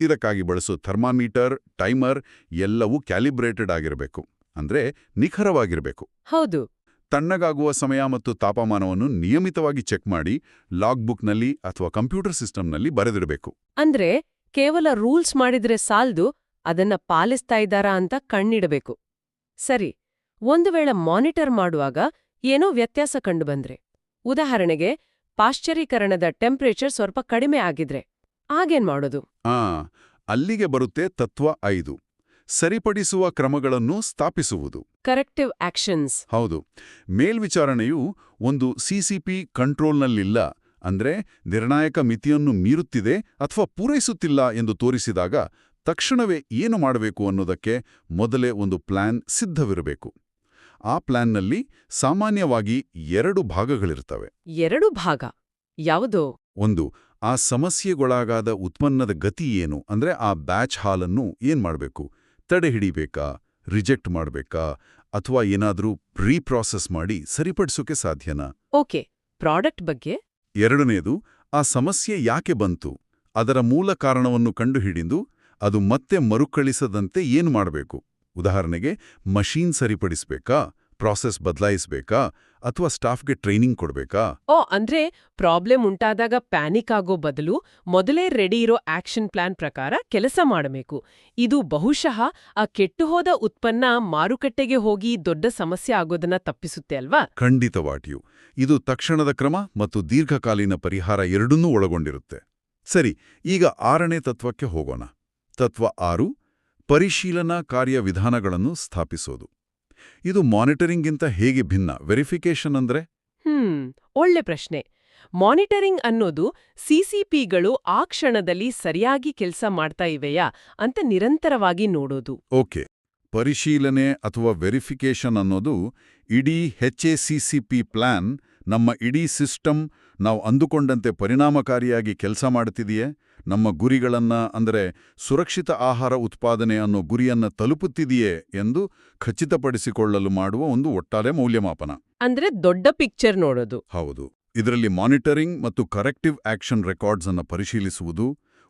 ಇದಕ್ಕಾಗಿ ಬಳಸೋ ಥರ್ಮಾಮೀಟರ್ ಟೈಮರ್ ಎಲ್ಲವೂ ಕ್ಯಾಲಿಬ್ರೇಟೆಡ್ ಆಗಿರಬೇಕು. ಅಂದ್ರೆ ನಿಖರವಾಗಿರಬೇಕು. ಹೌದು. ತಣ್ಣಗಾಗುವ ಸಮಯ ಮತ್ತು ತಾಪಮಾನವನ್ನು ನಿಯಮಿತವಾಗಿ ಚೆಕ್ ಮಾಡಿ ಲಾಗ್ಬುಕ್ನಲ್ಲಿ ಅಥವಾ ಕಂಪ್ಯೂಟರ್ ಸಿಸ್ಟಮ್ನಲ್ಲಿ ಬರೆದಿಡಬೇಕು. ಅಂದ್ರೆ ಕೇವಲ ರೂಲ್ಸ್ ಮಾಡಿದ್ರೆ ಸಾಲ್ದು ಅದನ್ನ ಪಾಲಿಸ್ತಾ ಇದ್ದಾರಾ ಅಂತ ಕಣ್ಣಿಡಬೇಕು. ಸರಿ ಒಂದು ವೇಳೆ ಮಾನಿಟರ್ ಮಾಡುವಾಗ ಏನೋ ವ್ಯತ್ಯಾಸ ಕಂಡುಬಂದ್ರೆ. ಉದಾಹರಣೆಗೆ ಪಾಶ್ಚರೀಕರಣದ ಟೆಂಪರೇಚರ್ ಸ್ವಲ್ಪ ಕಡಿಮೆ ಆಗಿದ್ರೆ. ಆಗೇನ್ ಮಾಡೋದು? ಆ ಅಲ್ಲಿಗೆ ಬರುತ್ತೆ ತತ್ವ ಐದು. ಸರಿಪಡಿಸುವ ಕ್ರಮಗಳನ್ನು ಸ್ಥಾಪಿಸುವುದು. Corrective actions. ಹೌದು. ಮೇಲ್ವಿಚಾರಣೆಯು ಒಂದು ಸಿಸಿಪಿ ಕಂಟ್ರೋಲ್ನಲ್ಲಿಲ್ಲ ಅಂದ್ರೆ ನಿರ್ಣಾಯಕ ಮಿತಿಯನ್ನು ಮೀರುತ್ತಿದೆ ಅಥವಾ ಪೂರೈಸುತ್ತಿಲ್ಲ ಎಂದು ತೋರಿಸಿದಾಗ ತಕ್ಷಣವೇ ಏನು ಮಾಡಬೇಕು ಅನ್ನೋದಕ್ಕೆ ಮೊದಲೇ ಒಂದು ಪ್ಲಾನ್ ಸಿದ್ಧವಿರಬೇಕು. ಆ ಪ್ಲಾನ್ನಲ್ಲಿ ಸಾಮಾನ್ಯವಾಗಿ ಎರಡು ಭಾಗಗಳಿರ್ತವೆ. ಎರಡು ಭಾಗ? ಯಾವುದು? ಒಂದು ಆ ಸಮಸ್ಯೆಗೊಳಗಾದ ಉತ್ಪನ್ನದ ಗತಿ ಏನು? ಅಂದ್ರೆ ಆ ಬ್ಯಾಚ್ ಹಾಲನ್ನು ಏನು ಮಾಡಬೇಕು? ತಡೆ ಹಿಡಿಬೇಕಾ? ರಿಜೆಕ್ಟ್ ಮಾಡಬೇಕಾ? ಅಥವಾ ಏನಾದರೂ ಪ್ರೀ ಪ್ರಾಸೆಸ್ ಮಾಡಿ ಸರಿಪಡಿಸೋಕೆ ಸಾಧ್ಯನಾ? ಓಕೆ ಪ್ರಾಡಕ್ಟ್ ಬಗ್ಗೆ? ಎರಡನೇದು ಆ ಸಮಸ್ಯೆ ಯಾಕೆ ಬಂತು? ಅದರ ಮೂಲ ಕಾರಣವನ್ನು ಕಂಡುಹಿಡಿದು ಅದು ಮತ್ತೆ ಮರುಕಳಿಸದಂತೆ ಏನು ಮಾಡಬೇಕು? ಉದಾಹರಣೆಗೆ ಮಷೀನ್ ಸರಿಪಡಿಸ್ಬೇಕಾ? ಪ್ರಾಸೆಸ್ ಬದಲಾಯಿಸ್ಬೇಕಾ ಅಥವಾ ಸ್ಟಾಫ್ಗೆ ಟ್ರೈನಿಂಗ್ ಕೊಡ್ಬೇಕಾ? ಓ ಅಂದ್ರೆ ಪ್ರಾಬ್ಲಮ್ ಉಂಟಾದಾಗ ಪ್ಯಾನಿಕ್ ಆಗೋ ಬದಲು ಮೊದಲೇ ರೆಡಿ ಇರೋ ಆಕ್ಷನ್ ಪ್ಲಾನ್ ಪ್ರಕಾರ ಕೆಲಸ ಮಾಡಬೇಕು. ಇದು ಬಹುಶಃ ಆ ಕೆಟ್ಟುಹೋದ ಉತ್ಪನ್ನ ಮಾರುಕಟ್ಟೆಗೆ ಹೋಗಿ ದೊಡ್ಡ ಸಮಸ್ಯೆ ಆಗೋದನ್ನ ತಪ್ಪಿಸುತ್ತೆ ಅಲ್ವಾ? ಖಂಡಿತವಾಗಿಯೂ ಇದು ತಕ್ಷಣದ ಕ್ರಮ ಮತ್ತು ದೀರ್ಘಕಾಲೀನ ಪರಿಹಾರ ಎರಡನ್ನೂ ಒಳಗೊಂಡಿರುತ್ತೆ. ಸರಿ ಈಗ ಆರನೇ ತತ್ವಕ್ಕೆ ಹೋಗೋಣ. ತತ್ವ ಆರು ಪರಿಶೀಲನಾ ಕಾರ್ಯವಿಧಾನಗಳನ್ನು ಸ್ಥಾಪಿಸೋದು. ಇದು ಮಾನಿಟರಿಂಗ್ಗಿಂತ ಹೇಗೆ ಭಿನ್ನ? ವೆರಿಫಿಕೇಶನ್ ಅಂದ್ರೆ? ಹ್ಮ್ ಒಳ್ಳೆ ಪ್ರಶ್ನೆ. ಮಾನಿಟರಿಂಗ್ ಅನ್ನೋದು ಸಿಸಿಪಿಗಳು ಆ ಕ್ಷಣದಲ್ಲಿ ಸರಿಯಾಗಿ ಕೆಲಸ ಮಾಡ್ತಾ ಇವೆಯಾ ಅಂತ ನಿರಂತರವಾಗಿ ನೋಡೋದು. ಓಕೆ. ಪರಿಶೀಲನೆ ಅಥವಾ ವೆರಿಫಿಕೇಶನ್ ಅನ್ನೋದು ಇಡೀ ಹೆಚ್ಎಸಿಸಿಪಿ ಪ್ಲಾನ್ ನಮ್ಮ ಇಡೀ ಸಿಸ್ಟಮ್ ನಾವು ಅಂದುಕೊಂಡಂತೆ ಪರಿಣಾಮಕಾರಿಯಾಗಿ ಕೆಲಸ ಮಾಡುತ್ತಿದೆಯೇ ನಮ್ಮ ಗುರಿಗಳನ್ನ ಅಂದರೆ ಸುರಕ್ಷಿತ ಆಹಾರ ಉತ್ಪಾದನೆ ಅನ್ನೋ ಗುರಿಯನ್ನ ತಲುಪುತ್ತಿದೆಯೇ ಎಂದು ಖಚಿತಪಡಿಸಿಕೊಳ್ಳಲು ಮಾಡುವ ಒಂದು ಒಟ್ಟಾರೆ ಮೌಲ್ಯಮಾಪನ. ಅಂದರೆ ದೊಡ್ಡ ಪಿಕ್ಚರ್ ನೋಡೋದು. ಹೌದು. ಇದರಲ್ಲಿ ಮಾನಿಟರಿಂಗ್ ಮತ್ತು ಕರೆಕ್ಟಿವ್ ಆಕ್ಷನ್ ರೆಕಾರ್ಡ್ಸ್ ಅನ್ನು ಪರಿಶೀಲಿಸುವುದು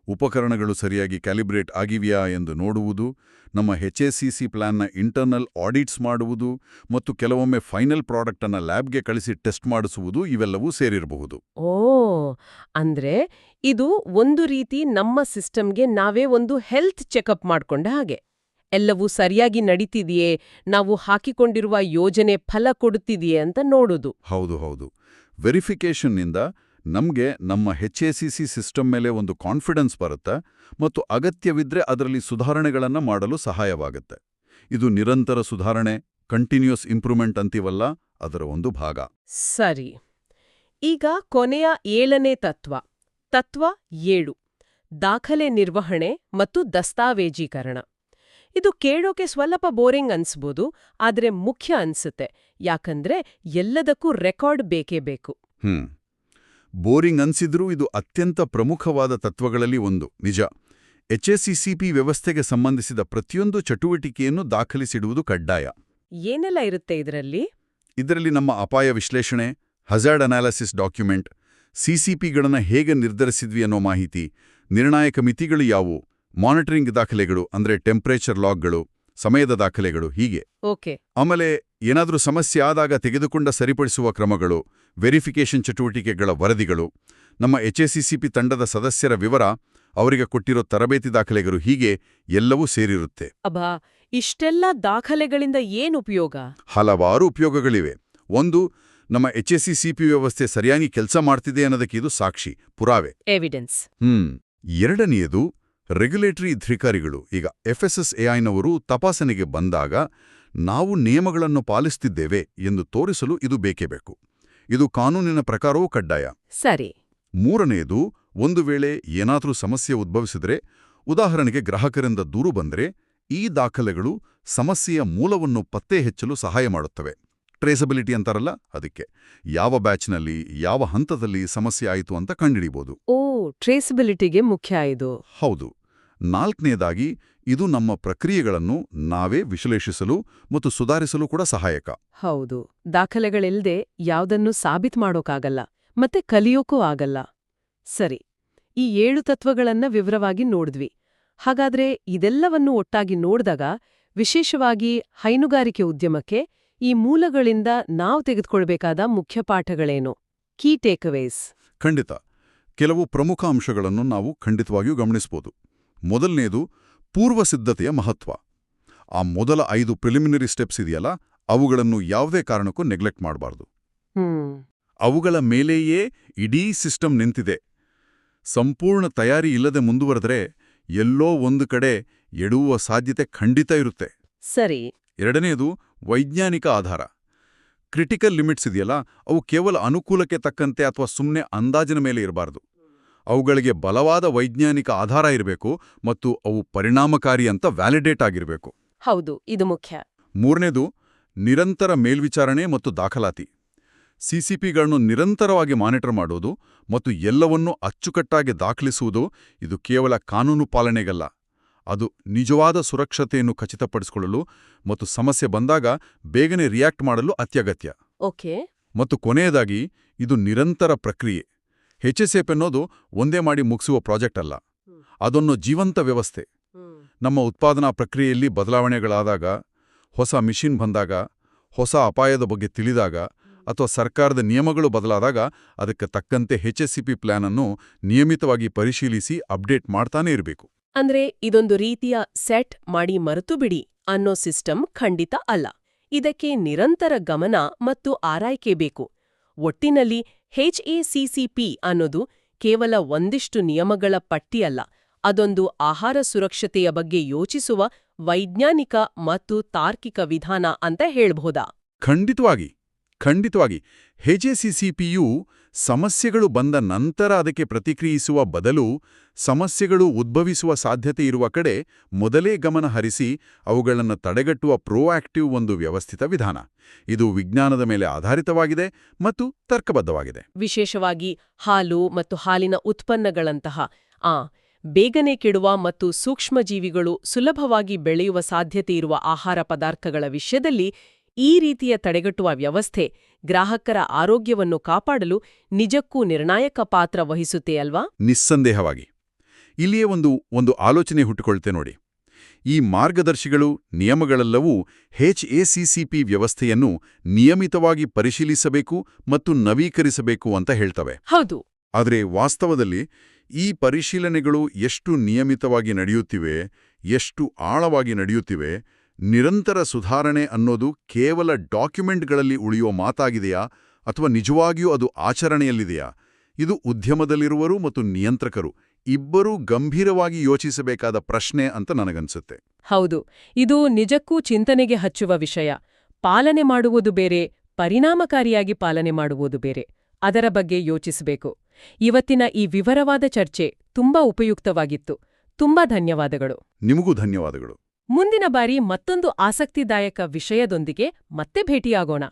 ಉಪಕರಣಗಳು ಸರಿಯಾಗಿ ಕ್ಯಾಲಿಬ್ರೇಟ್ ಆಗಿವೆಯಾ ಎಂದು ನೋಡುವುದು ನಮ್ಮ ಹೆಚ್ಎಸಿಸಿ ಪ್ಲಾನ್ನ ಇಂಟರ್ನಲ್ ಆಡಿಟ್ಸ್ ಮಾಡುವುದು ಮತ್ತು ಕೆಲವೊಮ್ಮೆ ಫೈನಲ್ ಪ್ರಾಡಕ್ಟನ್ನು ಅನ್ನ ಲ್ಯಾಬ್ಗೆ ಕಳಿಸಿ ಟೆಸ್ಟ್ ಮಾಡಿಸುವುದು ಇವೆಲ್ಲವೂ ಸೇರಿರಬಹುದು. ಓ ಅಂದ್ರೆ ಇದು ಒಂದು ರೀತಿ ನಮ್ಮ ಸಿಸ್ಟಮ್ಗೆ ನಾವೇ ಒಂದು ಹೆಲ್ತ್ ಚೆಕಪ್ ಮಾಡ್ಕೊಂಡ ಹಾಗೆ. ಎಲ್ಲವೂ ಸರಿಯಾಗಿ ನಡೀತಿದೆಯೇ ನಾವು ಹಾಕಿಕೊಂಡಿರುವ ಯೋಜನೆ ಫಲ ಕೊಡುತ್ತಿದೆಯೇ ಅಂತ ನೋಡುದು. ಹೌದು ಹೌದು. ವೆರಿಫಿಕೇಷನ್ನಿಂದ ನಮಗೆ ನಮ್ಮ H A C C system ಮೇಲೆ ಒಂದು ಕಾನ್ಫಿಡೆನ್ಸ್ ಬರುತ್ತೆ ಮತ್ತು ಅಗತ್ಯವಿದ್ರೆ ಅದರಲ್ಲಿ ಸುಧಾರಣೆಗಳನ್ನು ಮಾಡಲು ಸಹಾಯವಾಗುತ್ತೆ. ಇದು ನಿರಂತರ ಸುಧಾರಣೆ ಕಂಟಿನ್ಯೂಸ್ ಇಂಪ್ರೂವ್ಮೆಂಟ್ ಅಂತೀವಲ್ಲ ಅದರ ಒಂದು ಭಾಗ. ಸರಿ. ಈಗ ಕೊನೆಯ ಏಳನೇ ತತ್ವ. ತತ್ವ ಏಳು. ದಾಖಲೆ ನಿರ್ವಹಣೆ ಮತ್ತು ದಸ್ತಾವೇಜೀಕರಣ. ಇದು ಕೇಳೋಕೆ ಸ್ವಲ್ಪ ಬೋರಿಂಗ್ ಅನ್ಸ್ಬೋದು ಆದರೆ ಮುಖ್ಯ ಅನ್ಸುತ್ತೆ. ಯಾಕಂದ್ರೆ ಎಲ್ಲದಕ್ಕೂ ರೆಕಾರ್ಡ್ ಬೇಕೇ ಬೇಕು. ಹ್ಮ್. ಬೋರಿಂಗ್ ಅನ್ಸಿದ್ರೂ ಇದು ಅತ್ಯಂತ ಪ್ರಮುಖವಾದ ತತ್ವಗಳಲ್ಲಿ ಒಂದು. ನಿಜ. ಎಚ್ಎಸ್ಸಿಸಿಪಿ ವ್ಯವಸ್ಥೆಗೆ ಸಂಬಂಧಿಸಿದ ಪ್ರತಿಯೊಂದು ಚಟುವಟಿಕೆಯನ್ನು ದಾಖಲಿಸಿಡುವುದು ಕಡ್ಡಾಯ. ಏನೆಲ್ಲ ಇರುತ್ತೆ ಇದರಲ್ಲಿ? ಇದರಲ್ಲಿ ನಮ್ಮ ಅಪಾಯ ವಿಶ್ಲೇಷಣೆ ಹಜಾರ್ಡ್ ಅನಾಲಿಸಿಸ್ ಡಾಕ್ಯುಮೆಂಟ್ ಸಿಸಿಪಿಗಳನ್ನು ಹೇಗೆ ನಿರ್ಧರಿಸಿದ್ವಿ ಅನ್ನೋ ಮಾಹಿತಿ ನಿರ್ಣಾಯಕ ಮಿತಿಗಳು ಯಾವುವು ಮಾನಿಟರಿಂಗ್ ದಾಖಲೆಗಳು ಅಂದ್ರೆ ಟೆಂಪರೇಚರ್ ಲಾಗ್ಗಳು ಸಮಯದ ದಾಖಲೆಗಳು ಹೀಗೆ. ಓಕೆ. ಆಮೇಲೆ ಏನಾದರೂ ಸಮಸ್ಯೆ ಆದಾಗ ತೆಗೆದುಕೊಂಡ ಸರಿಪಡಿಸುವ ಕ್ರಮಗಳು ವೆರಿಫಿಕೇಷನ್ ಚಟುವಟಿಕೆಗಳ ವರದಿಗಳು ನಮ್ಮ ಎಚ್ಎಸಿಸಿಪಿ ತಂಡದ ಸದಸ್ಯರ ವಿವರ ಅವರಿಗೆ ಕೊಟ್ಟಿರೋ ತರಬೇತಿ ದಾಖಲೆಗಳು ಹೀಗೆ ಎಲ್ಲವೂ ಸೇರಿರುತ್ತೆ. ಅಬ್ಬಾ ಇಷ್ಟೆಲ್ಲ ದಾಖಲೆಗಳಿಂದ ಏನು ಉಪಯೋಗ? ಹಲವಾರು ಉಪಯೋಗಗಳಿವೆ. ಒಂದು ನಮ್ಮ ಎಚ್ಎಸ್ಸಿಸಿಪಿ ವ್ಯವಸ್ಥೆ ಸರಿಯಾಗಿ ಕೆಲಸ ಮಾಡ್ತಿದೆ ಅನ್ನೋದಕ್ಕೆ ಇದು ಸಾಕ್ಷಿ ಪುರಾವೆ. ಎವಿಡೆನ್ಸ್ ಹ್ಮ್ ಎರಡನೆಯದು ರೆಗ್ಯುಲೇಟರಿ ಧಿಕಾರಿಗಳು. ಈಗ ಎಫ್ಎಸ್ಎಸ್ ಎಐನವರು ತಪಾಸಣೆಗೆ ಬಂದಾಗ ನಾವು ನಿಯಮಗಳನ್ನು ಪಾಲಿಸ್ತಿದ್ದೇವೆ ಎಂದು ತೋರಿಸಲು ಇದು ಬೇಕೇ ಬೇಕು. ಇದು ಕಾನೂನಿನ ಪ್ರಕಾರವೂ ಕಡ್ಡಾಯ. ಸರಿ. ಮೂರನೆಯದು ಒಂದು ವೇಳೆ ಏನಾದರೂ ಸಮಸ್ಯೆ ಉದ್ಭವಿಸಿದರೆ ಉದಾಹರಣೆಗೆ ಗ್ರಾಹಕರಿಂದ ದೂರು ಬಂದರೆ ಈ ದಾಖಲೆಗಳು ಸಮಸ್ಯೆಯ ಮೂಲವನ್ನು ಪತ್ತೆ ಹೆಚ್ಚಲು ಸಹಾಯ ಮಾಡುತ್ತವೆ. ಟ್ರೇಸಬಿಲಿಟಿ ಅಂತಾರಲ್ಲ ಅದಕ್ಕೆ. ಯಾವ ಬ್ಯಾಚ್ನಲ್ಲಿ ಯಾವ ಹಂತದಲ್ಲಿ ಸಮಸ್ಯೆ ಆಯಿತು ಅಂತ ಕಂಡುಹಿಡಿಯಬಹುದು ಓ ಟ್ರೇಸಬಿಲಿಟಿಗೆ ಮುಖ್ಯ ಇದು. ಹೌದು. ನಾಲ್ಕನೇದಾಗಿ ಇದು ನಮ್ಮ ಪ್ರಕ್ರಿಯೆಗಳನ್ನು ನಾವೇ ವಿಶ್ಲೇಷಿಸಲು ಮತ್ತು ಸುಧಾರಿಸಲು ಕೂಡ ಸಹಾಯಕ. ಹೌದು. ದಾಖಲೆಗಳಿಲ್ಲದೆ ಯಾವುದನ್ನು ಸಾಬೀತ್ ಮಾಡೋಕ್ಕಾಗಲ್ಲ ಮತ್ತೆ ಕಲಿಯೋಕೂ ಆಗಲ್ಲ. ಸರಿ ಈ ಏಳು ತತ್ವಗಳನ್ನ ವಿವರವಾಗಿ ನೋಡಿದ್ವಿ. ಹಾಗಾದ್ರೆ ಇದೆಲ್ಲವನ್ನು ಒಟ್ಟಾಗಿ ನೋಡಿದಾಗ ವಿಶೇಷವಾಗಿ ಹೈನುಗಾರಿಕೆ ಉದ್ಯಮಕ್ಕೆ ಈ ಮೂಲಗಳಿಂದ ನಾವು ತೆಗೆದುಕೊಳ್ಬೇಕಾದ ಮುಖ್ಯ ಪಾಠಗಳೇನು? ಕೀ ಟೇಕ್ಅವೇಸ್. ಖಂಡಿತ. ಕೆಲವು ಪ್ರಮುಖ ಅಂಶಗಳನ್ನು ನಾವು ಖಂಡಿತವಾಗಿಯೂ ಗಮನಿಸಬಹುದು ಮೊದಲನೇದು ಪೂರ್ವ ಸಿದ್ಧತೆಯ ಮಹತ್ವ. ಆ ಮೊದಲ ಐದು ಪ್ರಿಲಿಮಿನರಿ ಸ್ಟೆಪ್ಸ್ ಇದೆಯಲ್ಲ ಅವುಗಳನ್ನು ಯಾವುದೇ ಕಾರಣಕ್ಕೂ ನೆಗ್ಲೆಕ್ಟ್ ಮಾಡಬಾರ್ದು. ಅವುಗಳ ಮೇಲೆಯೇ ಇಡೀ ಸಿಸ್ಟಮ್ ನಿಂತಿದೆ. ಸಂಪೂರ್ಣ ತಯಾರಿ ಇಲ್ಲದೆ ಮುಂದುವರೆದರೆ ಎಲ್ಲೋ ಒಂದು ಕಡೆ ಎಡುವ ಸಾಧ್ಯತೆ ಖಂಡಿತ ಇರುತ್ತೆ. ಸರಿ. ಎರಡನೆಯದು ವೈಜ್ಞಾನಿಕ ಆಧಾರ. ಕ್ರಿಟಿಕಲ್ ಲಿಮಿಟ್ಸ್ ಇದೆಯಲ್ಲ ಅವು ಕೇವಲ ಅನುಕೂಲಕ್ಕೆ ತಕ್ಕಂತೆ ಅಥವಾ ಸುಮ್ಮನೆ ಅಂದಾಜಿನ ಮೇಲೆ ಇರಬಾರ್ದು. ಅವುಗಳಿಗೆ ಬಲವಾದ ವೈಜ್ಞಾನಿಕ ಆಧಾರ ಇರಬೇಕು ಮತ್ತು ಅವು ಪರಿಣಾಮಕಾರಿ ಅಂತ ವ್ಯಾಲಿಡೇಟ್ ಆಗಿರಬೇಕು. ಹೌದು ಇದು ಮುಖ್ಯ. ಮೂರನೇದು ನಿರಂತರ ಮೇಲ್ವಿಚಾರಣೆ ಮತ್ತು ದಾಖಲಾತಿ. ಸಿಸಿಪಿಗಳನ್ನು ನಿರಂತರವಾಗಿ ಮಾನಿಟರ್ ಮಾಡೋದು ಮತ್ತು ಎಲ್ಲವನ್ನೂ ಅಚ್ಚುಕಟ್ಟಾಗಿ ದಾಖಲಿಸುವುದು ಇದು ಕೇವಲ ಕಾನೂನು ಪಾಲನೆಗಲ್ಲ. ಅದು ನಿಜವಾದ ಸುರಕ್ಷತೆಯನ್ನು ಖಚಿತಪಡಿಸಿಕೊಳ್ಳಲು ಮತ್ತು ಸಮಸ್ಯೆ ಬಂದಾಗ ಬೇಗನೆ ರಿಯಾಕ್ಟ್ ಮಾಡಲು ಅತ್ಯಗತ್ಯ. ಓಕೆ. ಮತ್ತು ಕೊನೆಯದಾಗಿ ಇದು ನಿರಂತರ ಪ್ರಕ್ರಿಯೆ. ಹೆಚ್ಎಸ್ಎಫ್ ಅನ್ನೋದು ಒಂದೇ ಮಾಡಿ ಮುಗಿಸುವ ಪ್ರಾಜೆಕ್ಟ್ ಅಲ್ಲ. ಅದೊಂದು ಜೀವಂತ ವ್ಯವಸ್ಥೆ. ನಮ್ಮ ಉತ್ಪಾದನಾ ಪ್ರಕ್ರಿಯೆಯಲ್ಲಿ ಬದಲಾವಣೆಗಳಾದಾಗ, ಹೊಸ ಮಿಷಿನ್ ಬಂದಾಗ, ಹೊಸ ಅಪಾಯದ ಬಗ್ಗೆ ತಿಳಿದಾಗ ಅಥವಾ ಸರ್ಕಾರದ ನಿಯಮಗಳು ಬದಲಾದಾಗ ಅದಕ್ಕೆ ತಕ್ಕಂತೆ H S C P plan ಅನ್ನು ನಿಯಮಿತವಾಗಿ ಪರಿಶೀಲಿಸಿ ಅಪ್ಡೇಟ್ ಮಾಡ್ತಾನೇ ಇರಬೇಕು. ಅಂದ್ರೆ ಇದೊಂದು ರೀತಿಯ ಸೆಟ್ ಮಾಡಿ ಮರೆತು ಬಿಡಿ ಅನ್ನೋ ಸಿಸ್ಟಮ್ ಖಂಡಿತ ಅಲ್ಲ. ಇದಕ್ಕೆ ನಿರಂತರ ಗಮನ ಮತ್ತು ಆರೈಕೆ ಬೇಕು. ಒಟ್ಟಿನಲ್ಲಿ ಹೆಚ್ಎಸಿಸಿಪಿ ಅನ್ನೋದು ಕೇವಲ ಒಂದಿಷ್ಟು ನಿಯಮಗಳ ಪಟ್ಟಿಯಲ್ಲ, ಅದೊಂದು ಆಹಾರ ಸುರಕ್ಷತೆಯ ಬಗ್ಗೆ ಯೋಚಿಸುವ ವೈಜ್ಞಾನಿಕ ಮತ್ತು ತಾರ್ಕಿಕ ವಿಧಾನ ಅಂತ ಹೇಳ್ಬಹುದಾ ಖಂಡಿತವಾಗಿ ಖಂಡಿತವಾಗಿ. ಹೆಚ್ಎಸಿಸಿಪಿಯು ಸಮಸ್ಯೆಗಳು ಬಂದ ನಂತರ ಅದಕ್ಕೆ ಪ್ರತಿಕ್ರಿಯಿಸುವ ಬದಲು ಸಮಸ್ಯೆಗಳು ಉದ್ಭವಿಸುವ ಸಾಧ್ಯತೆ ಇರುವ ಕಡೆ ಮೊದಲೇ ಗಮನ ಹರಿಸಿ ಅವುಗಳನ್ನು ತಡೆಗಟ್ಟುವ ಪ್ರೋಆಕ್ಟಿವ್ ಒಂದು ವ್ಯವಸ್ಥಿತ ವಿಧಾನ. ಇದು ವಿಜ್ಞಾನದ ಮೇಲೆ ಆಧಾರಿತವಾಗಿದೆ ಮತ್ತು ತರ್ಕಬದ್ಧವಾಗಿದೆ. ವಿಶೇಷವಾಗಿ ಹಾಲು ಮತ್ತು ಹಾಲಿನ ಉತ್ಪನ್ನಗಳಂತಹ, ಆ, ಬೇಗನೆ ಕೆಡುವ ಮತ್ತು ಸೂಕ್ಷ್ಮಜೀವಿಗಳು ಸುಲಭವಾಗಿ ಬೆಳೆಯುವ ಸಾಧ್ಯತೆಯಿರುವ ಆಹಾರ ಪದಾರ್ಥಗಳ ವಿಷಯದಲ್ಲಿ ಈ ರೀತಿಯ ತಡೆಗಟ್ಟುವ ವ್ಯವಸ್ಥೆ ಗ್ರಾಹಕರ ಆರೋಗ್ಯವನ್ನು ಕಾಪಾಡಲು ನಿಜಕ್ಕೂ ನಿರ್ಣಾಯಕ ಪಾತ್ರ ವಹಿಸುತ್ತೆ ಅಲ್ವಾ? ನಿಸ್ಸಂದೇಹವಾಗಿ. ಇಲ್ಲಿಯೇ ಒಂದು ಒಂದು ಆಲೋಚನೆ ಹುಟ್ಟುಕೊಳ್ತೆ ನೋಡಿ. ಈ ಮಾರ್ಗದರ್ಶಿಗಳು ನಿಯಮಗಳೆಲ್ಲವೂ ಎಚ್ಎಸಿಸಿಪಿ ವ್ಯವಸ್ಥೆಯನ್ನು ನಿಯಮಿತವಾಗಿ ಪರಿಶೀಲಿಸಬೇಕು ಮತ್ತು ನವೀಕರಿಸಬೇಕು ಅಂತ ಹೇಳ್ತವೆ. ಹೌದು. ಆದರೆ ವಾಸ್ತವದಲ್ಲಿ ಈ ಪರಿಶೀಲನೆಗಳು ಎಷ್ಟು ನಿಯಮಿತವಾಗಿ ನಡೆಯುತ್ತಿವೆ ಎಷ್ಟು ಆಳವಾಗಿ ನಡೆಯುತ್ತಿವೆ ನಿರಂತರ ಸುಧಾರಣೆ ಅನ್ನೋದು ಕೇವಲ ಡಾಕ್ಯುಮೆಂಟ್ಗಳಲ್ಲಿ ಉಳಿಯೋ ಮಾತಾಗಿದೆಯಾ ಅಥವಾ ನಿಜವಾಗಿಯೂ ಅದು ಆಚರಣೆಯಲ್ಲಿದೆಯಾ? ಇದು ಉದ್ಯಮದಲ್ಲಿರುವರು ಮತ್ತು ನಿಯಂತ್ರಕರು ಇಬ್ಬರೂ ಗಂಭೀರವಾಗಿ ಯೋಚಿಸಬೇಕಾದ ಪ್ರಶ್ನೆ ಅಂತ ನನಗನ್ಸುತ್ತೆ. ಹೌದು ಇದು ನಿಜಕ್ಕೂ ಚಿಂತನೆಗೆ ಹಚ್ಚುವ ವಿಷಯ. ಪಾಲನೆ ಮಾಡುವುದು ಬೇರೆ ಪರಿಣಾಮಕಾರಿಯಾಗಿ ಪಾಲನೆ ಮಾಡುವುದು ಬೇರೆ. ಅದರ ಬಗ್ಗೆ ಯೋಚಿಸಬೇಕು. ಇವತ್ತಿನ ಈ ವಿವರವಾದ ಚರ್ಚೆ ತುಂಬಾ ಉಪಯುಕ್ತವಾಗಿತ್ತು. ತುಂಬಾ ಧನ್ಯವಾದಗಳು. ನಿಮಗೂ ಧನ್ಯವಾದಗಳು. ಮುಂದಿನ ಬಾರಿ ಮತ್ತೊಂದು ಆಸಕ್ತಿದಾಯಕ ವಿಷಯದೊಂದಿಗೆ ಮತ್ತೆ ಭೇಟಿಯಾಗೋಣ.